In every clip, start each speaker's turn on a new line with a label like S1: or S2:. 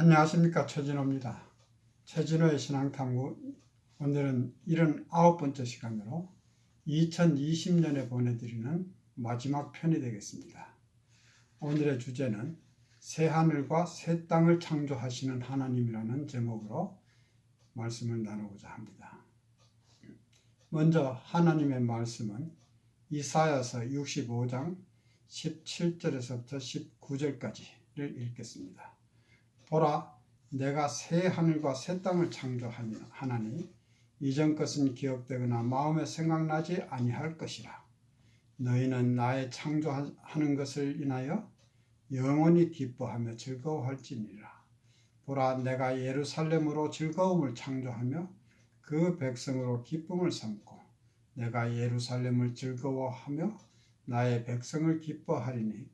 S1: 안녕하십니까 최진호입니다. 최진호의 신앙탐구 오늘은 79번째 시간으로 2020년에 보내드리는 마지막 편이 되겠습니다. 오늘의 주제는 새 하늘과 새 땅을 창조하시는 하나님이라는 제목으로 말씀을 나누고자 합니다. 먼저 하나님의 말씀은 이사야서 65장 17절에서부터 19절까지를 읽겠습니다. 보라 내가 새 하늘과 새 땅을 창조하니 이전 것은 기억되거나 마음에 생각나지 아니할 것이라. 너희는 나의 창조하는 것을 인하여 영원히 기뻐하며 즐거워할지니라. 보라 내가 예루살렘으로 즐거움을 창조하며 그 백성으로 기쁨을 삼고 내가 예루살렘을 즐거워하며 나의 백성을 기뻐하리니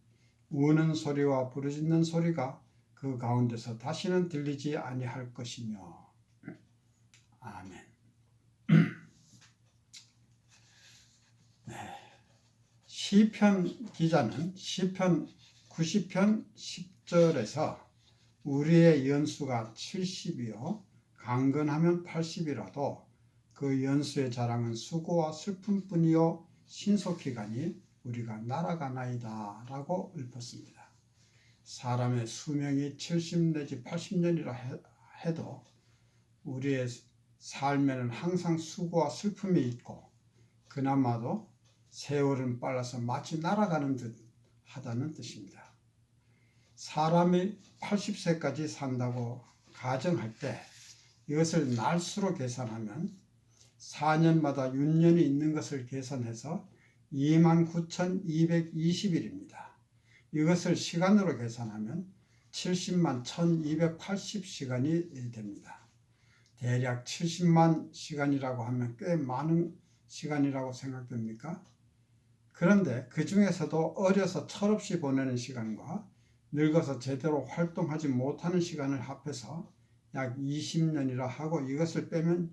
S1: 우는 소리와 부르짖는 소리가 그 가운데서 다시는 들리지 아니할 것이며 아멘. 네. 시편 기자는 시편 90편 10절에서 우리의 연수가 70이요 강건하면 80이라도 그 연수의 자랑은 수고와 슬픔뿐이요 신속히 가니 우리가 날아가나이다 라고 읊었습니다. 사람의 수명이 70 내지 80년이라 해도 우리의 삶에는 항상 수고와 슬픔이 있고 그나마도 세월은 빨라서 마치 날아가는 듯 하다는 뜻입니다. 사람이 80세까지 산다고 가정할 때 이것을 날수로 계산하면 4년마다 윤년이 있는 것을 계산해서 29,220일입니다. 이것을 시간으로 계산하면 70만 1280시간이 됩니다. 대략 70만 시간이라고 하면 꽤 많은 시간이라고 생각됩니까? 그런데 그 중에서도 어려서 철없이 보내는 시간과 늙어서 제대로 활동하지 못하는 시간을 합해서 약 20년이라 하고 이것을 빼면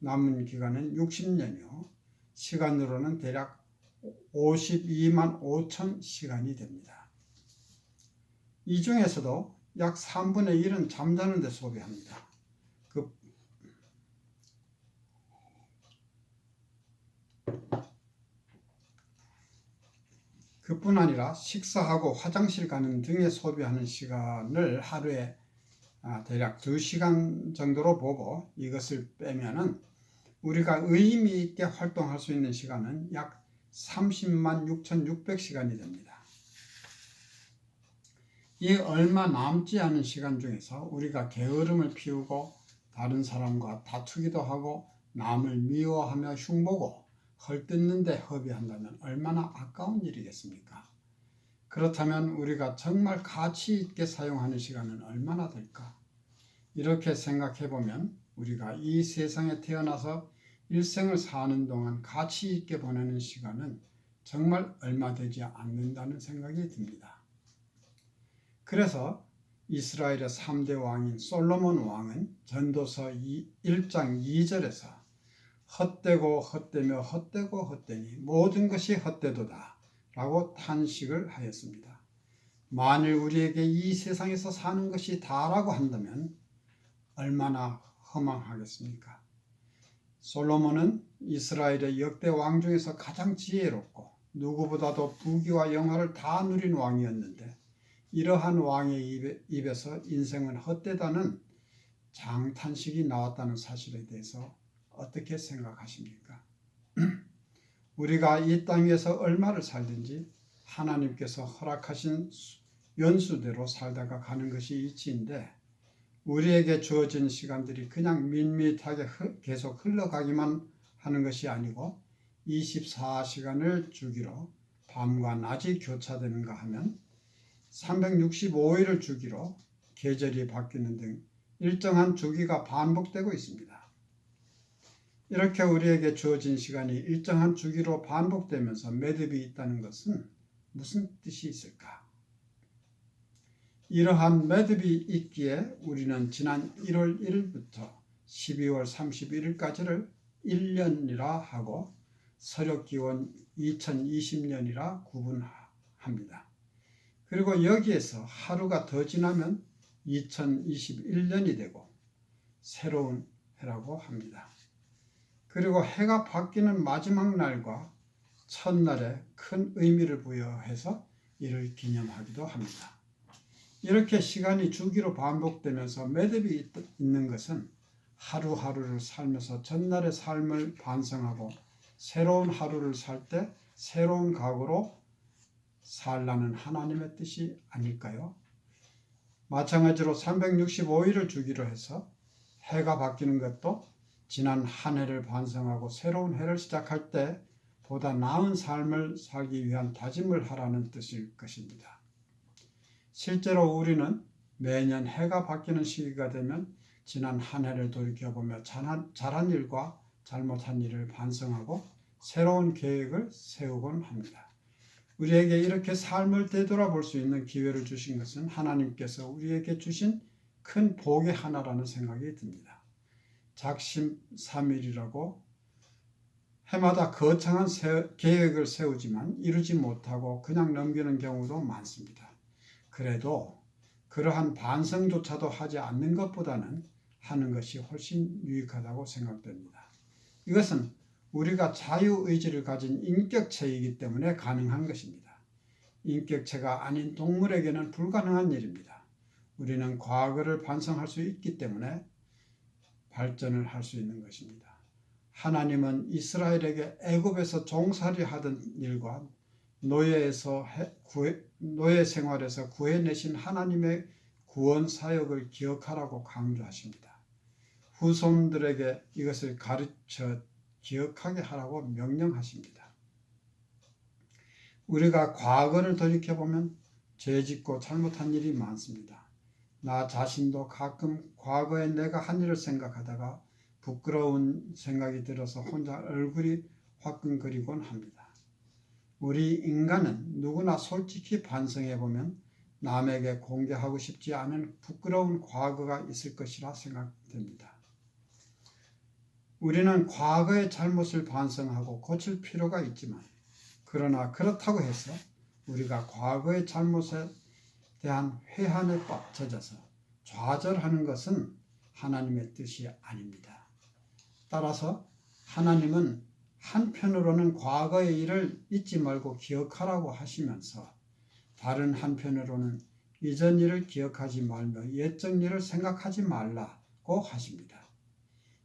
S1: 남은 기간은 60년이요. 시간으로는 대략 52만 5천 시간이 됩니다. 이 중에서도 약 3분의 1은 잠자는 데 소비합니다. 그 그뿐 아니라 식사하고 화장실 가는 등에 소비하는 시간을 하루에 아, 대략 2시간 정도로 보고 이것을 빼면은 우리가 의미 있게 활동할 수 있는 시간은 약 30만 6,600시간이 됩니다. 이 얼마 남지 않은 시간 중에서 우리가 게으름을 피우고 다른 사람과 다투기도 하고 남을 미워하며 흉보고 헐뜯는데 허비한다면 얼마나 아까운 일이겠습니까? 그렇다면 우리가 정말 가치 있게 사용하는 시간은 얼마나 될까? 이렇게 생각해 보면 우리가 이 세상에 태어나서 일생을 사는 동안 가치 있게 보내는 시간은 정말 얼마 되지 않는다는 생각이 듭니다. 그래서 이스라엘의 3대 왕인 솔로몬 왕은 전도서 1장 2절에서 헛되고 헛되며 헛되고 헛되니 모든 것이 헛되도다 라고 탄식을 하였습니다. 만일 우리에게 이 세상에서 사는 것이 다라고 한다면 얼마나 허망하겠습니까? 솔로몬은 이스라엘의 역대 왕 중에서 가장 지혜롭고 누구보다도 부귀와 영화를 다 누린 왕이었는데 이러한 왕의 입에서 인생은 헛되다는 장탄식이 나왔다는 사실에 대해서 어떻게 생각하십니까? 우리가 이 땅에서 얼마를 살든지 하나님께서 허락하신 연수대로 살다가 가는 것이 이치인데 우리에게 주어진 시간들이 그냥 밋밋하게 계속 흘러가기만 하는 것이 아니고 24시간을 주기로 밤과 낮이 교차되는가 하면 365일을 주기로 계절이 바뀌는 등 일정한 주기가 반복되고 있습니다. 이렇게 우리에게 주어진 시간이 일정한 주기로 반복되면서 매듭이 있다는 것은 무슨 뜻이 있을까? 이러한 매듭이 있기에 우리는 지난 1월 1일부터 12월 31일까지를 1년이라 하고 서력 기원 2020년이라 구분합니다. 그리고 여기에서 하루가 더 지나면 2021년이 되고 새로운 해라고 합니다. 그리고 해가 바뀌는 마지막 날과 첫날에 큰 의미를 부여해서 이를 기념하기도 합니다. 이렇게 시간이 주기로 반복되면서 매듭이 있- 있는 것은 하루하루를 살면서 전날의 삶을 반성하고 새로운 하루를 살 때 새로운 각오로 살라는 하나님의 뜻이 아닐까요? 마찬가지로 365일을 주기로 해서 해가 바뀌는 것도 지난 한 해를 반성하고 새로운 해를 시작할 때 보다 나은 삶을 살기 위한 다짐을 하라는 뜻일 것입니다. 실제로 우리는 매년 해가 바뀌는 시기가 되면 지난 한 해를 돌이켜보며 잘한, 일과 잘못한 일을 반성하고 새로운 계획을 세우곤 합니다. 우리에게 이렇게 삶을 되돌아볼 수 있는 기회를 주신 것은 하나님께서 우리에게 주신 큰 복의 하나라는 생각이 듭니다. 작심삼일이라고 해마다 거창한 세- 계획을 세우지만 이루지 못하고 그냥 넘기는 경우도 많습니다. 그래도 그러한 반성조차도 하지 않는 것보다는 하는 것이 훨씬 유익하다고 생각됩니다. 이것은 우리가 자유의지를 가진 인격체이기 때문에 가능한 것입니다. 인격체가 아닌 동물에게는 불가능한 일입니다. 우리는 과거를 반성할 수 있기 때문에 발전을 할 수 있는 것입니다. 하나님은 이스라엘에게 애굽에서 종살이 하던 일과 노예에서 해- 구해, 노예 생활에서 구해내신 하나님의 구원 사역을 기억하라고 강조하십니다. 후손들에게 이것을 가르쳐 기억하게 하라고 명령하십니다. 우리가 과거를 돌이켜보면 죄짓고 잘못한 일이 많습니다. 나 자신도 가끔 과거에 내가 한 일을 생각하다가 부끄러운 생각이 들어서 혼자 얼굴이 화끈거리곤 합니다. 우리 인간은 누구나 솔직히 반성해 보면 남에게 공개하고 싶지 않은 부끄러운 과거가 있을 것이라 생각됩니다. 우리는 과거의 잘못을 반성하고 고칠 필요가 있지만 그러나 그렇다고 해서 우리가 과거의 잘못에 대한 회한에 빠져서 좌절하는 것은 하나님의 뜻이 아닙니다. 따라서 하나님은 한편으로는 과거의 일을 잊지 말고 기억하라고 하시면서 다른 한편으로는 이전 일을 기억하지 말며 옛적 일을 생각하지 말라고 하십니다.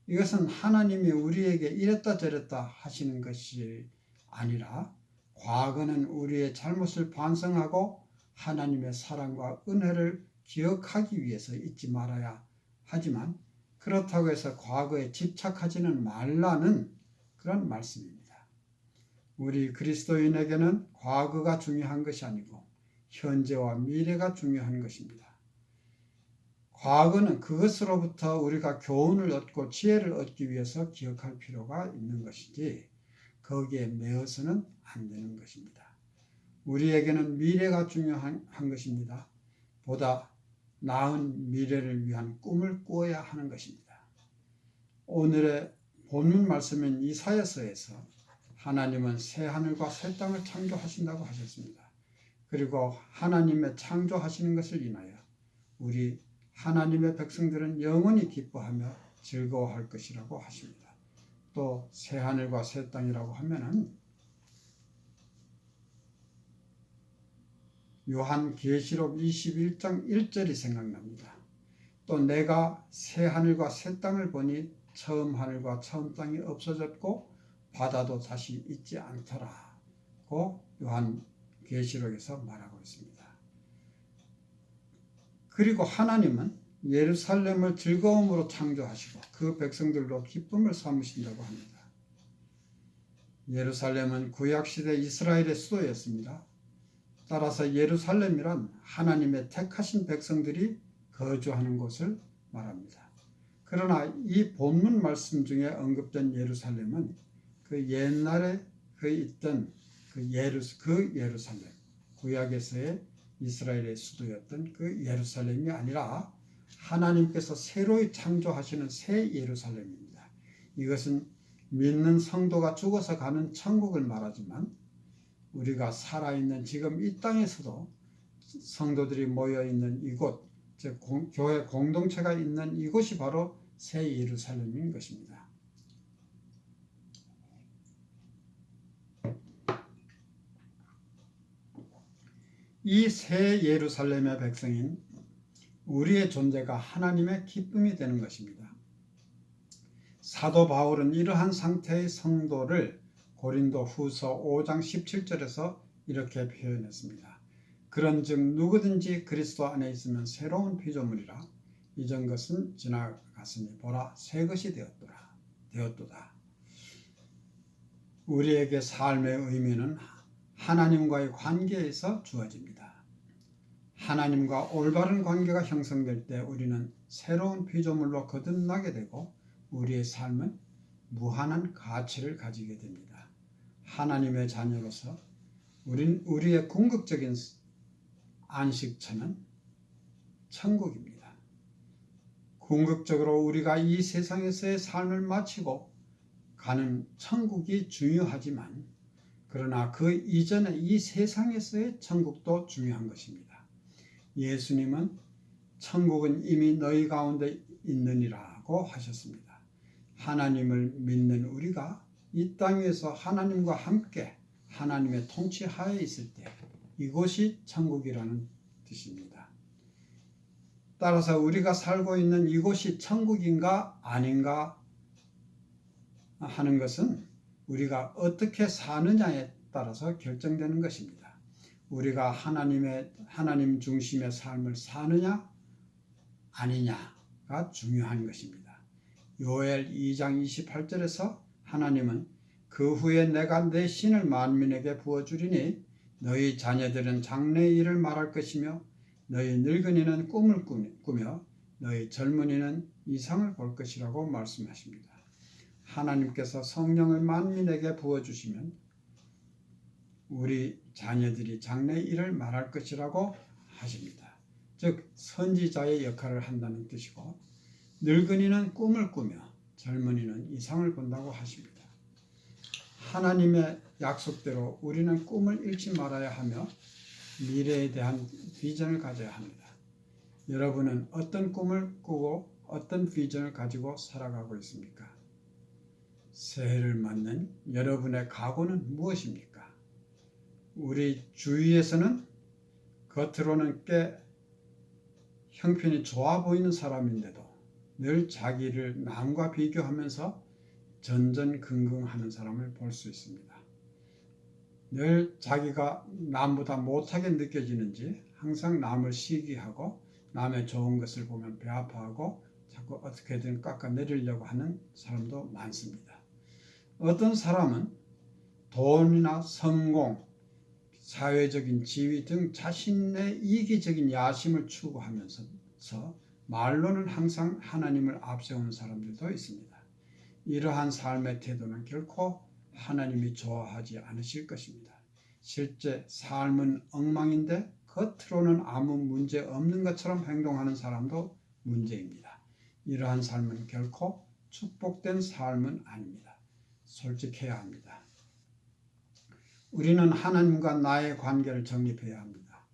S1: 이것은 하나님이 우리에게 이랬다 저랬다 하시는 것이 아니라 과거는 우리의 잘못을 반성하고 하나님의 사랑과 은혜를 기억하기 위해서 잊지 말아야 하지만 그렇다고 해서 과거에 집착하지는 말라는 그런 말씀입니다. 우리 그리스도인에게는 과거가 중요한 것이 아니고 현재와 미래가 중요한 것입니다. 과거는 그것으로부터 우리가 교훈을 얻고 지혜를 얻기 위해서 기억할 필요가 있는 것이지 거기에 매어서는 안 되는 것입니다. 우리에게는 미래가 중요한 한 것입니다. 보다 나은 미래를 위한 꿈을 꾸어야 하는 것입니다. 오늘의 본문 말씀인 이사야서에서 하나님은 새 하늘과 새 땅을 창조하신다고 하셨습니다. 그리고 하나님의 창조하시는 것을 인하여 우리 하나님의 백성들은 영원히 기뻐하며 즐거워할 것이라고 하십니다. 또 새 하늘과 새 땅이라고 하면은 요한 계시록 21장 1절이 생각납니다. 또 내가 새 하늘과 새 땅을 보니 처음 하늘과 처음 땅이 없어졌고 바다도 다시 있지 않더라고 요한 계시록에서 말하고 있습니다. 그리고 하나님은 예루살렘을 즐거움으로 창조하시고 그 백성들로 기쁨을 삼으신다고 합니다. 예루살렘은 구약시대 이스라엘의 수도였습니다. 따라서 예루살렘이란 하나님의 택하신 백성들이 거주하는 곳을 말합니다. 그러나 이 본문 말씀 중에 언급된 예루살렘은 그 옛날에 그 있던 그 예루 그 예루살렘 구약에서의 이스라엘의 수도였던 그 예루살렘이 아니라 하나님께서 새로이 창조하시는 새 예루살렘입니다. 이것은 믿는 성도가 죽어서 가는 천국을 말하지만 우리가 살아있는 지금 이 땅에서도 성도들이 모여 있는 이곳 즉 공- 교회 공동체가 있는 이곳이 바로 새 예루살렘인 것입니다. 이 새 예루살렘의 백성인 우리의 존재가 하나님의 기쁨이 되는 것입니다. 사도 바울은 이러한 상태의 성도를 고린도 후서 5장 17절에서 이렇게 표현했습니다. 그런즉 누구든지 그리스도 안에 있으면 새로운 피조물이라 이전 것은 지나갔으니 보라 새 것이 되었더라 되었도다. 우리에게 삶의 의미는 하나님과의 관계에서 주어집니다. 하나님과 올바른 관계가 형성될 때 우리는 새로운 피조물로 거듭나게 되고 우리의 삶은 무한한 가치를 가지게 됩니다. 하나님의 자녀로서 우린 우리의 궁극적인 안식처는 천국입니다. 궁극적으로 우리가 이 세상에서의 삶을 마치고 가는 천국이 중요하지만 그러나 그 이전에 이 세상에서의 천국도 중요한 것입니다. 예수님은 천국은 이미 너희 가운데 있느니라고 하셨습니다. 하나님을 믿는 우리가 이 땅에서 하나님과 함께 하나님의 통치 하에 있을 때 이곳이 천국이라는 뜻입니다. 따라서 우리가 살고 있는 이곳이 천국인가 아닌가 하는 것은 우리가 어떻게 사느냐에 따라서 결정되는 것입니다. 우리가 하나님의 하나님 중심의 삶을 사느냐 아니냐가 중요한 것입니다. 요엘 2장 28절에서 하나님은 그 후에 내가 내 신을 만민에게 부어 주리니 너희 자녀들은 장래 일을 말할 것이며 너희 늙은이는 꿈을 꾸며 너희 젊은이는 이상을 볼 것이라고 말씀하십니다. 하나님께서 성령을 만민에게 부어 주시면 우리 자녀들이 장래 일을 말할 것이라고 하십니다. 즉 선지자의 역할을 한다는 뜻이고 늙은이는 꿈을 꾸며 젊은이는 이상을 본다고 하십니다. 하나님의 약속대로 우리는 꿈을 잃지 말아야 하며 미래에 대한 비전을 가져야 합니다. 여러분은 어떤 꿈을 꾸고 어떤 비전을 가지고 살아가고 있습니까? 새해를 맞는 여러분의 각오는 무엇입니까? 우리 주위에서는 겉으로는 꽤 형편이 좋아 보이는 사람인데도 늘 자기를 남과 비교하면서 전전긍긍하는 사람을 볼 수 있습니다. 늘 자기가 남보다 못하게 느껴지는지 항상 남을 시기하고 남의 좋은 것을 보면 배 아파하고 자꾸 어떻게든 깎아내리려고 하는 사람도 많습니다. 어떤 사람은 돈이나 성공, 사회적인 지위 등 자신의 이기적인 야심을 추구하면서 말로는 항상 하나님을 앞세우는 사람들도 있습니다. 이러한 삶의 태도는 결코 하나님이 좋아하지 않으실 것입니다. 실제 삶은 엉망인데 겉으로는 아무 문제 없는 것처럼 행동하는 사람도 문제입니다. 이러한 삶은 결코 축복된 삶은 아닙니다. 솔직해야 합니다. 우리는 하나님과 나의 관계를 정립해야 합니다.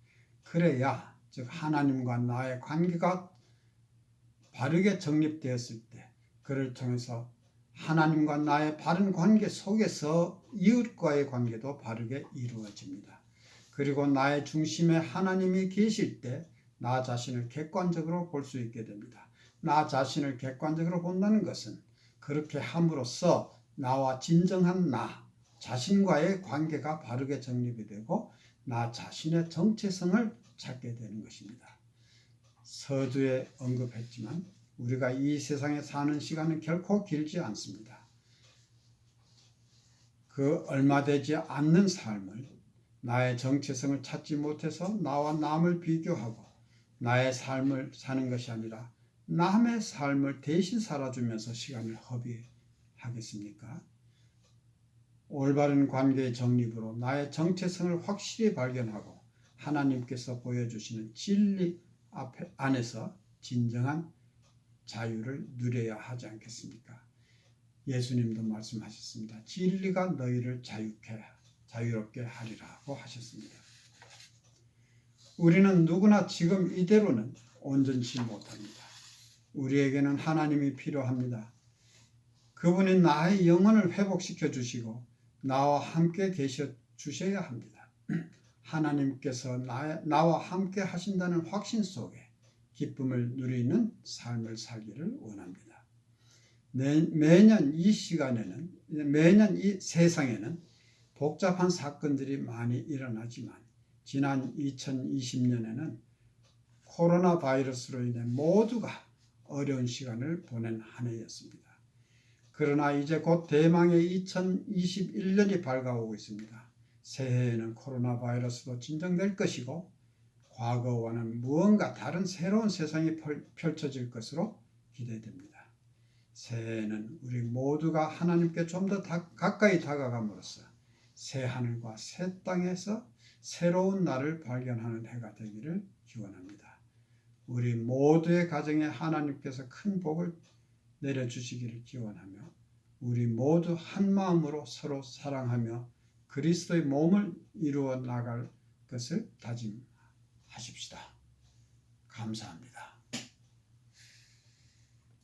S1: 그래야 즉 하나님과 나의 관계가 바르게 정립되었을 때 그를 통해서 하나님과 나의 바른 관계 속에서 이웃과의 관계도 바르게 이루어집니다. 그리고 나의 중심에 하나님이 계실 때 나 자신을 객관적으로 볼 수 있게 됩니다. 나 자신을 객관적으로 본다는 것은 그렇게 함으로써 나와 진정한 나 자신과의 관계가 바르게 정립이 되고 나 자신의 정체성을 찾게 되는 것입니다. 서두에 언급했지만 우리가 이 세상에 사는 시간은 결코 길지 않습니다. 그 얼마 되지 않는 삶을 나의 정체성을 찾지 못해서 나와 남을 비교하고 나의 삶을 사는 것이 아니라 남의 삶을 대신 살아주면서 시간을 허비하겠습니까? 올바른 관계의 정립으로 나의 정체성을 확실히 발견하고 하나님께서 보여주시는 진리 앞에 안에서 진정한 자유를 누려야 하지 않겠습니까? 예수님도 말씀하셨습니다. 진리가 너희를 자유케 자유롭게 하리라고 하셨습니다. 우리는 누구나 지금 이대로는 온전치 못합니다. 우리에게는 하나님이 필요합니다. 그분이 나의 영혼을 회복시켜 주시고 나와 함께 계셔 주셔야 합니다. 하나님께서 나, 나와 함께 하신다는 확신 속에 기쁨을 누리는 삶을 살기를 원합니다. 매, 매년 이 시간에는 매년 이 세상에는 복잡한 사건들이 많이 일어나지만 지난 2020년에는 코로나 바이러스로 인해 모두가 어려운 시간을 보낸 한 해였습니다. 그러나 이제 곧 대망의 2021년이 밝아오고 있습니다. 새해에는 코로나 바이러스도 진정될 것이고 과거와는 무언가 다른 새로운 세상이 펼- 펼쳐질 것으로 기대됩니다. 새해에는 우리 모두가 하나님께 좀 더 가까이 다가감으로써 새 하늘과 새 땅에서 새로운 날을 발견하는 해가 되기를 기원합니다. 우리 모두의 가정에 하나님께서 큰 복을 내려주시기를 기원하며 우리 모두 한 마음으로 서로 사랑하며 그리스도의 몸을 이루어 나갈 것을 다짐 하십시다. 감사합니다.